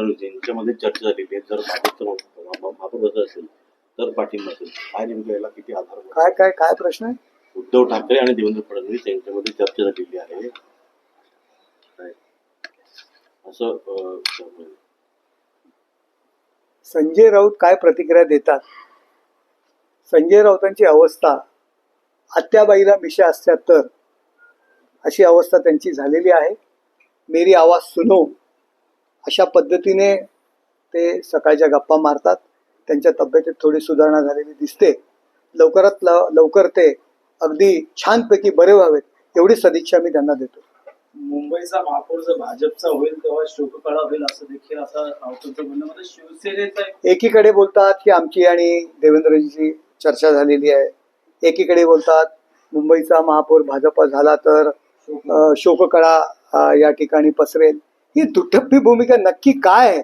फडणवीस यांच्यामध्ये चर्चा झालेली आहे जर महापौर असं असेल? तर पाठिंबा असेल. काय नेमकं याला किती आधार? काय काय काय प्रश्न आहे? उद्धव ठाकरे आणि देवेंद्र फडणवीस यांच्यामध्ये चर्चा झालेली आहे? असं संजय राऊत काय प्रतिक्रिया देतात? संजय राऊतांची अवस्था आत्याबाईला मिशा असत्या तर अशी अवस्था त्यांची झालेली आहे. मेरी आवाज सुनो. अशा पद्धतीने ते सकाळच्या गप्पा मारतात. त्यांच्या तब्येतीत थोडी सुधारणा झालेली दिसते. लवकरात लवकर ते अगदी छानपैकी बरे व्हावेत एवढी सदिच्छा मी त्यांना देतो. मुंबईचा महापौर जर भाजपचा होईल तेव्हा शोककळा होईल असं देखील आता म्हणजे शिवसेनेचा एक एकीकडे बोलतात की आमची आणि देवेंद्रजीची चर्चा झालेली आहे. एकीकडे बोलतात मुंबईचा महापौर भाजपा झाला तर शोककळा. या ठिकाणी पसरेल. ही दुटप्पी भूमिका नक्की काय आहे?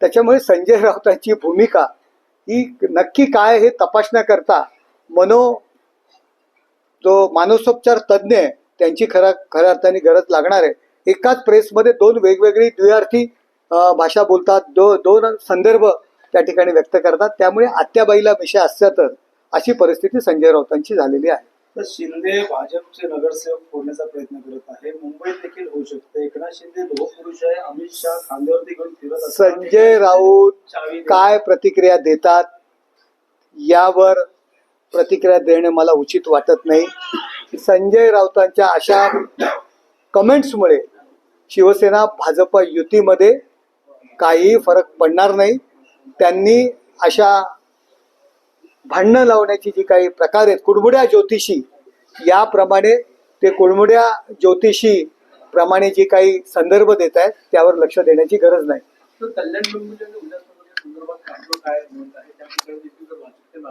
त्याच्यामुळे संजय राऊतांची भूमिका ही नक्की काय हे तपासण्याकरता मनो जो मानसोपचार तज्ज्ञ आहे त्यांची खरा खऱ्या अर्थाने गरज लागणार आहे. एकाच प्रेसमध्ये दोन वेगवेगळी द्विअर्थी भाषा बोलतात दो दोन संदर्भ त्या ठिकाणी व्यक्त करतात. त्यामुळे आत्याबाईला विषय असल्या अशी परिस्थिती संजय राऊतांची झालेली आहे. तर शिंदे भाजपचे नगरसेवक फोडण्याचा प्रयत्न करत आहे. मुंबई शकते. एकनाथ शिंदे लोहपुरुष आहे. अमित शहा खांद्यावरती घेऊन फिरत असताना संजय राऊत काय प्रतिक्रिया देतात? यावर प्रतिक्रिया देणे मला उचित वाटत नाही. संजय राऊतांच्या अशा कमेंट्समुळे शिवसेना भाजप युतीमध्ये काहीही फरक पडणार नाही. त्यांनी अशा भांडणं लावण्याची जी काही प्रकार आहेत कुडमुड्या ज्योतिषी याप्रमाणे ते कुडमुड्या ज्योतिषी प्रमाणे जी काही संदर्भ देत आहेत त्यावर लक्ष देण्याची गरज नाही.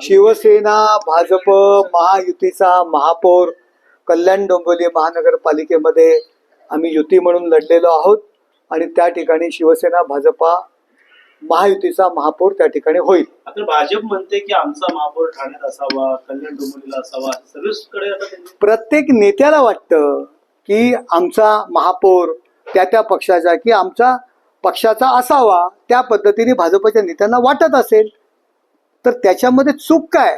शिवसेना भाजप महायुतीचा महापौर कल्याण डोंबिवली महानगरपालिकेमध्ये आम्ही युती म्हणून लढलेलो आहोत आणि त्या ठिकाणी शिवसेना भाजपा महायुतीचा महापौर त्या ठिकाणी होईल. आता भाजप म्हणते की आमचा महापौर ठाण्यात असावा कल्याण डोंबिवलीला असावा सगळीकडे प्रत्येक नेत्याला वाटतं की आमचा महापौर त्या त्या पक्षाचा की आमचा पक्षाचा असावा त्या पद्धतीने भाजपच्या नेत्यांना वाटत असेल तर त्याच्यामध्ये चूक काय?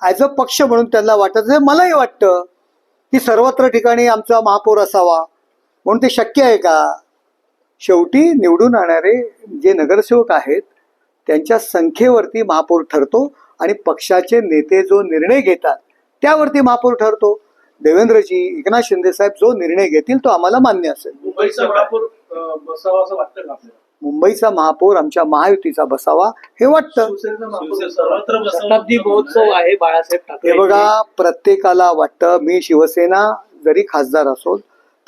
ॲज अ पक्ष म्हणून त्यांना वाटत असेल मलाही वाटतं की सर्वत्र ठिकाणी आमचा महापौर असावा म्हणून ते शक्य आहे का? शेवटी निवडून आणणारे जे नगरसेवक आहेत त्यांच्या संख्येवरती महापौर ठरतो आणि पक्षाचे नेते जो निर्णय घेतात त्यावरती महापौर ठरतो. देवेंद्रजी एकनाथ शिंदे साहेब जो निर्णय घेतील तो आम्हाला मान्य असेल. मुंबईचा महापौर अं, बसावा असं वाटतं का आपल्याला? मुंबईचा महापौर आमच्या महायुतीचा बसावा हे वाटतं. शताब्दी महोत्सव आहे बाळासाहेब ठाकरे. हे बघा प्रत्येकाला वाटतं मी शिवसेना जरी खासदार असो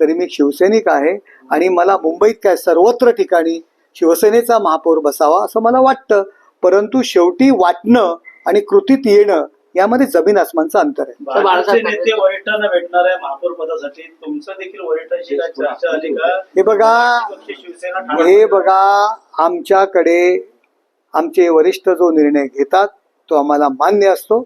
तरी मी शिवसैनिक आहे आणि मला मुंबईत काय सर्वत्र ठिकाणी शिवसेनेचा महापौर बसावा असं मला वाटतं. परंतु शेवटी वाटणं आणि कृतीत येणं यामध्ये जमीन आसमानचं अंतर आहे. भाजपचे नेते वरिष्ठांना भेटणार आहे महापौर पदासाठी तुमचं देखील वरिष्ठांशी काय चर्चा आली का? हे बघा पक्ष शिवसेना ठाणे- हे बघा आमच्याकडे आमचे वरिष्ठ जो निर्णय घेतात तो आम्हाला मान्य असतो.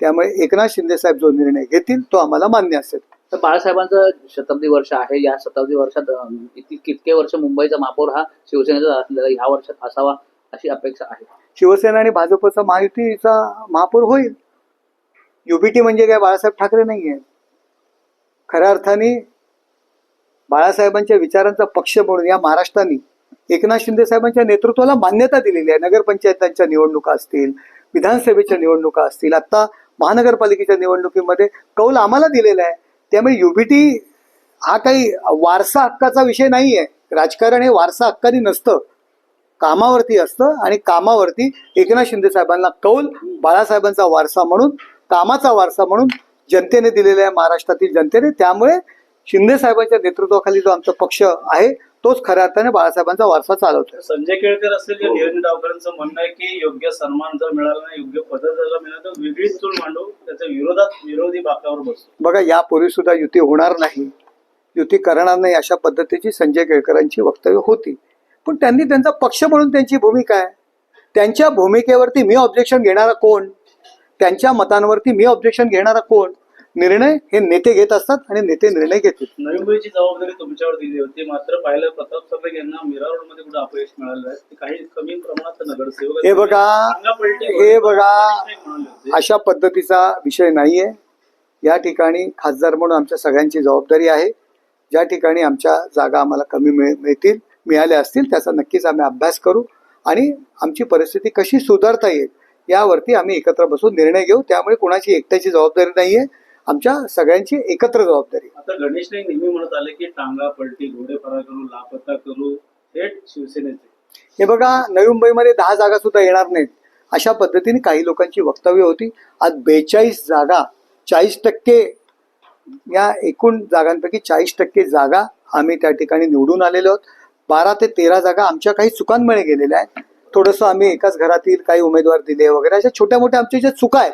त्यामुळे एकनाथ शिंदे साहेब जो निर्णय घेतील तो आम्हाला मान्य असेल. तर बाळासाहेबांचं शताब्दी वर्ष आहे या शताब्दी वर्षात अं, कितके वर्ष मुंबईचा महापौर हा शिवसेनेचा असलेला ह्या वर्षात असावा अशी अपेक्षा आहे. शिवसेना आणि भाजपचा महायुतीचा महापौर होईल. युबीटी म्हणजे काय? बाळासाहेब ठाकरे नाही आहे खऱ्या अर्थाने बाळासाहेबांच्या विचारांचा पक्ष म्हणून या महाराष्ट्राने एकनाथ शिंदे साहेबांच्या नेतृत्वाला मान्यता दिलेली आहे. नगरपंचायतांच्या निवडणुका असतील विधानसभेच्या निवडणुका असतील आता महानगरपालिकेच्या निवडणुकीमध्ये कौल आम्हाला दिलेला आहे. त्यामुळे युबीटी हा काही वारसा हक्काचा विषय नाही आहे राजकारण हे वारसा हक्काने नसतं. कामावरती असतं आणि कामावरती एकनाथ शिंदे साहेबांना कौल बाळासाहेबांचा वारसा म्हणून कामाचा वारसा म्हणून जनतेने दिलेला आहे महाराष्ट्रातील जनतेने. त्यामुळे शिंदे साहेबांच्या नेतृत्वाखाली जो आमचा पक्ष आहे तोच खऱ्या अर्थाने बाळासाहेबांचा वारसा चालवतोय. संजय केळकर असेल डावकरांचं म्हणणं आहे की योग्य सन्मान जर मिळाला नाही योग्य पद जर मिळालं तर वेगळीच चूल मांडू त्याच्या विरोधात विरोधी बाकावर बसतो बघा यापूर्वी सुद्धा युती होणार नाही. युती करणार नाही अशा पद्धतीची संजय केळकरांची वक्तव्य होती. पण त्यांनी त्यांचा पक्ष म्हणून त्यांची भूमिका आहे. त्यांच्या भूमिकेवरती मी ऑब्जेक्शन घेणारा कोण? त्यांच्या मतांवरती मी ऑब्जेक्शन घेणारा कोण? निर्णय हे नेते घेत असतात आणि नेते निर्णय घेतील. नवी मुंबईची जबाबदारी तुमच्यावर दिली होती. मात्र पाहिलं प्रताप सरनाईक यांना मीरा रोडमध्ये कुठे अपयश मिळालं आहे काही कमी प्रमाणात नगरसेवक. हे बघा, हे बघा. अशा पद्धतीचा विषय नाहीये. या ठिकाणी खासदार म्हणून आमच्या सगळ्यांची जबाबदारी आहे. ज्या ठिकाणी आमच्या जागा आम्हाला कमी मिळ मिळतील मिळाल्या असतील त्याचा नक्कीच आम्ही अभ्यास करू आणि आमची परिस्थिती कशी सुधारता येईल यावरती आम्ही एकत्र बसून निर्णय घेऊ. त्यामुळे कोणाची एकट्याची जबाबदारी नाहीये. आमच्या सगळ्यांची एकत्र जबाबदारी. आता गणेश नाईक नेहमी म्हणत आले की टांगा पलटी घोडे फरार करू लापता करू थेट शिवसेनेचे. हे बघा नवी मुंबईमध्ये दहा जागा सुद्धा येणार नाहीत. अशा पद्धतीने काही लोकांची वक्तव्य होती. आज बेचाळीस जागा चाळीस टक्के या एकूण जागांपैकी चाळीस टक्के जागा आम्ही त्या ठिकाणी निवडून आलेलो आहोत. बारा ते तेरा जागा आमच्या काही चुकांमुळे गेलेल्या आहेत. थोडंसं आम्ही एकाच घरातील काही उमेदवार दिले वगैरे अशा छोट्या मोठ्या आमच्या ज्या चुका आहेत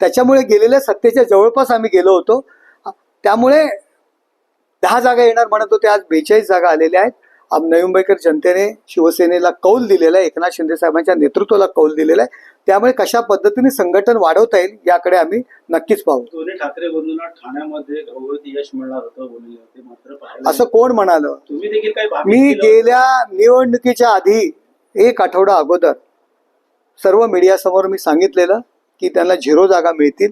त्याच्यामुळे गेलेल्या सत्तेच्या जवळपास आम्ही गेलो होतो. त्यामुळे दहा जागा येणार म्हणत होते आज बेचाळीस जागा आलेल्या आहेत. आम नवी मुंबईकर जनतेने शिवसेनेला कौल दिलेला आहे एकनाथ शिंदे साहेबांच्या नेतृत्वाला कौल दिलेला आहे. त्यामुळे कशा पद्धतीने संघटन वाढवता येईल याकडे आम्ही नक्कीच पाहू. ठाकरे बंधूंना ठाण्यामध्ये यश मिळणार होतं असं कोण म्हणालं? मी. गेल्या निवडणुकीच्या आधी एक आठवडा अगोदर सर्व मीडियासमोर मी सांगितलेलं की त्यांना झिरो जागा मिळतील.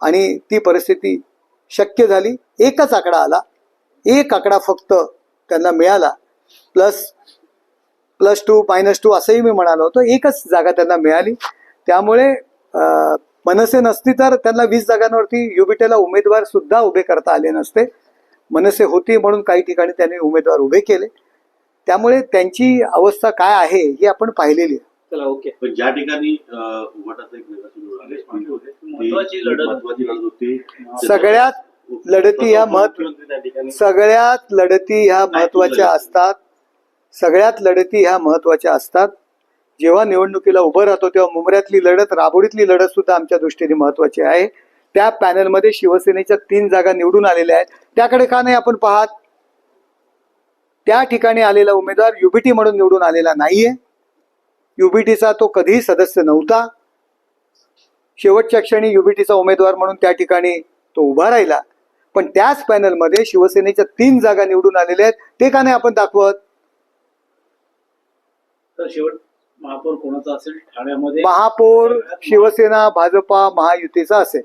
आणि ती परिस्थिती शक्य झाली. एकच आकडा आला. एक आकडा फक्त त्यांना मिळाला. Plus plus two minus two असंही मी म्हणालो होतो. एकच जागा त्यांना मिळाली. त्यामुळे मनसे नसती तर त्यांना वीस जागांवरती युबीटेला उमेदवार सुद्धा उभे करता आले नसते. मनसे होती म्हणून काही ठिकाणी त्यांनी उमेदवार उभे केले. त्यामुळे त्यांची अवस्था काय आहे ही आपण पाहिलेली आहे. चला ओके. पण ज्या ठिकाणी सगळ्यात लढती ह्या महत्त्व सगळ्यात लढती ह्या महत्त्वाच्या असतात. सगळ्यात लढती ह्या महत्त्वाच्या असतात. जेव्हा निवडणुकीला उभं राहतो तेव्हा मुंबऱ्यातली लढत राबोडीतली लढत सुद्धा आमच्या दृष्टीने महत्वाची आहे. त्या पॅनलमध्ये शिवसेनेच्या तीन जागा निवडून आलेल्या आहेत. त्याकडे का नाही आपण पाहत? त्या ठिकाणी आलेला उमेदवार युबीटी म्हणून निवडून आलेला नाहीये. युबीटीचा तो कधीही सदस्य नव्हता. शेवटच्या क्षणी युबीटीचा उमेदवार म्हणून त्या ठिकाणी तो उभा राहिला. पण त्याच पॅनलमध्ये शिवसेनेच्या तीन जागा निवडून आलेल्या आहेत. ते का नाही आपण दाखवत? तर शेवट महापौर कोणाचा असेल? ठाण्यामध्ये महापौर शिवसेना भाजपा महायुतीचा असेल.